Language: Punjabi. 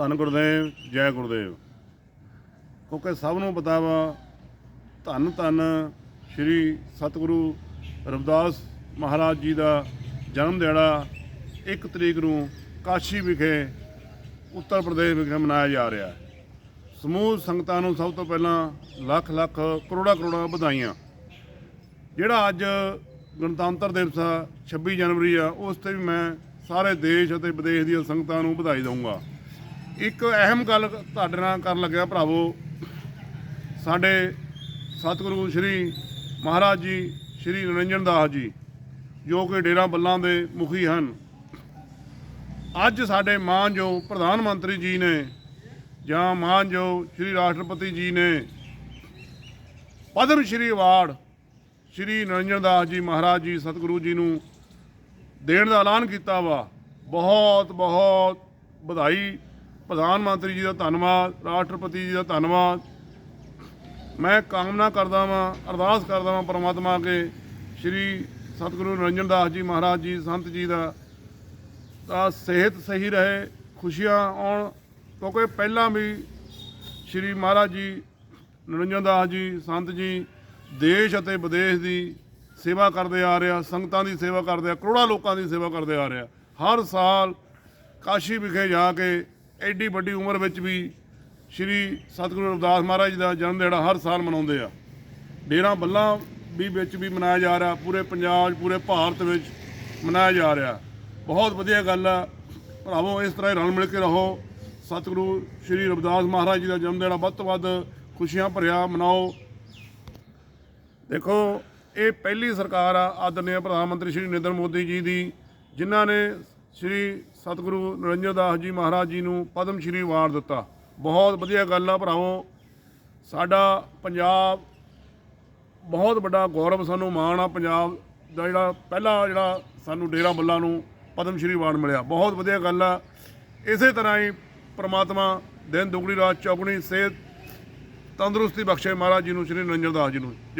ਧੰਨ ਗੁਰਦੇਵ, ਜੈ ਗੁਰਦੇਵ। ਕਿਉਂਕਿ ਸਭ ਨੂੰ ਪਤਾ ਵਾ, ਧੰਨ ਧੰਨ ਸ੍ਰੀ ਸਤਿਗੁਰੂ ਰਵਿਦਾਸ ਮਹਾਰਾਜ ਜੀ ਦਾ ਜਨਮ ਦਿਹਾੜਾ 1 ਤਰੀਕ ਨੂੰ ਕਾਸ਼ੀ ਵਿਖੇ ਉੱਤਰ ਪ੍ਰਦੇਸ਼ ਵਿਖੇ ਮਨਾਇਆ ਜਾ ਰਿਹਾ ਹੈ। ਸਮੂਹ ਸੰਗਤਾਂ ਨੂੰ ਸਭ ਤੋਂ ਪਹਿਲਾਂ ਲੱਖ ਲੱਖ ਕਰੋੜਾ ਕਰੋੜਾ ਵਧਾਈਆਂ। ਜਿਹੜਾ ਅੱਜ ਗਣਤੰਤਰ ਦਿਵਸ ਆ 26 ਜਨਵਰੀ ਆ, ਉਸ ਤੇ ਵੀ ਮੈਂ ਸਾਰੇ ਦੇਸ਼ ਅਤੇ ਵਿਦੇਸ਼ ਦੀਆਂ ਸੰਗਤਾਂ ਨੂੰ ਵਧਾਈ ਦਊਂਗਾ। ਇੱਕ ਅਹਿਮ ਗੱਲ ਤੁਹਾਡੇ ਨਾਲ ਕਰਨ ਲੱਗਿਆ ਭਰਾਵੋ। ਸਾਡੇ ਸਤਿਗੁਰੂ ਸ੍ਰੀ ਮਹਾਰਾਜ ਜੀ, ਸ੍ਰੀ ਨਿਰੰਜਨ ਦਾਸ ਜੀ, ਜੋ ਕਿ ਡੇਰਾ ਬੱਲਾਂ ਦੇ ਮੁਖੀ ਹਨ। ਅੱਜ ਸਾਡੇ ਮਾਨਯੋਗ ਪ੍ਰਧਾਨ ਮੰਤਰੀ ਜੀ ਨੇ ਜਾਂ ਮਾਨਯੋਗ ਸ੍ਰੀ ਰਾਸ਼ਟਰਪਤੀ ਜੀ ਨੇ ਪਦਮ ਸ਼੍ਰੀ ਅਵਾਰਡ ਸ਼੍ਰੀ ਨਿਰੰਜਨ ਦਾਸ ਜੀ ਮਹਾਰਾਜ ਜੀ, ਸਤਿਗੁਰੂ ਜੀ ਨੂੰ ਦੇਣ ਦਾ ਐਲਾਨ ਕੀਤਾ ਵਾ। ਬਹੁਤ ਬਹੁਤ ਵਧਾਈ ਪ੍ਰਧਾਨ ਮੰਤਰੀ ਜੀ ਦਾ ਧੰਨਵਾਦ, ਰਾਸ਼ਟਰਪਤੀ ਜੀ ਦਾ ਧੰਨਵਾਦ। ਮੈਂ ਕਾਮਨਾ ਕਰਦਾ ਵਾਂ, ਅਰਦਾਸ ਕਰਦਾ ਵਾਂ ਪਰਮਾਤਮਾ ਅੱਗੇ, ਸ਼੍ਰੀ ਸਤਿਗੁਰੂ ਨਿਰੰਜਨ ਦਾਸ ਜੀ ਮਹਾਰਾਜ ਜੀ, ਸੰਤ ਜੀ ਦਾ ਦਾ ਸਿਹਤ ਸਹੀ ਰਹੇ, ਖੁਸ਼ੀਆਂ ਆਉਣ, ਕਿਉਂਕਿ ਪਹਿਲਾਂ ਵੀ ਸ਼੍ਰੀ ਮਹਾਰਾਜ ਜੀ ਨਿਰੰਜਨ ਦਾਸ ਜੀ, ਸੰਤ ਜੀ ਦੇਸ਼ ਅਤੇ ਵਿਦੇਸ਼ ਦੀ ਸੇਵਾ ਕਰਦੇ ਆ ਰਿਹਾ ਸੰਗਤਾਂ ਦੀ ਸੇਵਾ ਕਰਦੇ ਆ, ਕਰੋੜਾਂ ਲੋਕਾਂ ਦੀ ਸੇਵਾ ਕਰਦੇ ਆ ਰਿਹਾ ਹਰ ਸਾਲ ਕਾਸ਼ੀ ਵਿਖੇ ਜਾ ਕੇ ਐਡੀ ਵੱਡੀ ਉਮਰ ਵਿੱਚ ਵੀ ਸ਼੍ਰੀ ਸਤਿਗੁਰੂ ਰਵਿਦਾਸ ਮਹਾਰਾਜ ਜੀ ਦਾ ਜਨਮ ਦਿਹਾੜਾ ਹਰ ਸਾਲ ਮਨਾਉਂਦੇ ਆ। ਡੇਰਾ ਬੱਲਾ ਵੀ ਵਿੱਚ ਵੀ ਮਨਾਇਆ ਜਾ ਰਿਹਾ, ਪੂਰੇ ਪੰਜਾਬ, ਪੂਰੇ ਭਾਰਤ ਵਿੱਚ ਮਨਾਇਆ ਜਾ ਰਿਹਾ। ਬਹੁਤ ਵਧੀਆ ਗੱਲ ਆ। ਭਰਾਵੋ, ਇਸ ਤਰ੍ਹਾਂ ਹੀ ਰਲ ਮਿਲ ਕੇ ਰਹੋ। ਸਤਿਗੁਰੂ ਸ਼੍ਰੀ ਰਵਿਦਾਸ ਮਹਾਰਾਜ ਜੀ ਦਾ ਜਨਮ ਦਿਹਾੜਾ ਵੱਧ ਤੋਂ ਵੱਧ ਖੁਸ਼ੀਆਂ ਭਰਿਆ ਮਨਾਓ। ਦੇਖੋ, ਇਹ ਪਹਿਲੀ ਸਰਕਾਰ ਆ ਆਦਰਨੀय ਪ੍ਰਧਾਨ ਮੰਤਰੀ ਸ਼੍ਰੀ ਨਰਿੰਦਰ ਮੋਦੀ ਜੀ ਦੀ, ਜਿਨ੍ਹਾਂ ਨੇ ਸ਼੍ਰੀ ਸਤਿਗੁਰੂ ਨਰਿੰਦਰ ਦਾਸ ਜੀ ਮਹਾਰਾਜ ਜੀ ਨੂੰ ਪਦਮ ਸ਼੍ਰੀ ਅਵਾਰਡ ਦਿੱਤਾ। ਬਹੁਤ ਵਧੀਆ ਗੱਲ ਆ ਭਰਾਵੋ। ਸਾਡਾ ਪੰਜਾਬ ਬਹੁਤ ਵੱਡਾ ਗੌਰਵ ਸਾਨੂੰ ਮਾਣ ਆ। ਪੰਜਾਬ ਦਾ ਜਿਹੜਾ ਪਹਿਲਾ ਜਿਹੜਾ ਸਾਨੂੰ ਡੇਰਾ ਬੱਲਾ ਨੂੰ ਪਦਮ ਸ਼੍ਰੀ ਅਵਾਰਡ ਮਿਲਿਆ। ਬਹੁਤ ਵਧੀਆ ਗੱਲ ਆ। ਇਸੇ ਤਰ੍ਹਾਂ ਹੀ ਪ੍ਰਮਾਤਮਾ ਦਿਨ ਦੁਗਣੀ, ਰਾਤ ਚੌਗਣੀ, ਸਿਹਤ ਤੰਦਰੁਸਤੀ ਬਖਸ਼ੇ ਮਹਾਰਾਜ ਜੀ ਨੂੰ, ਸ਼੍ਰੀ ਨਰਿੰਦਰ ਦਾਸ ਜੀ ਨੂੰ। ਜੈ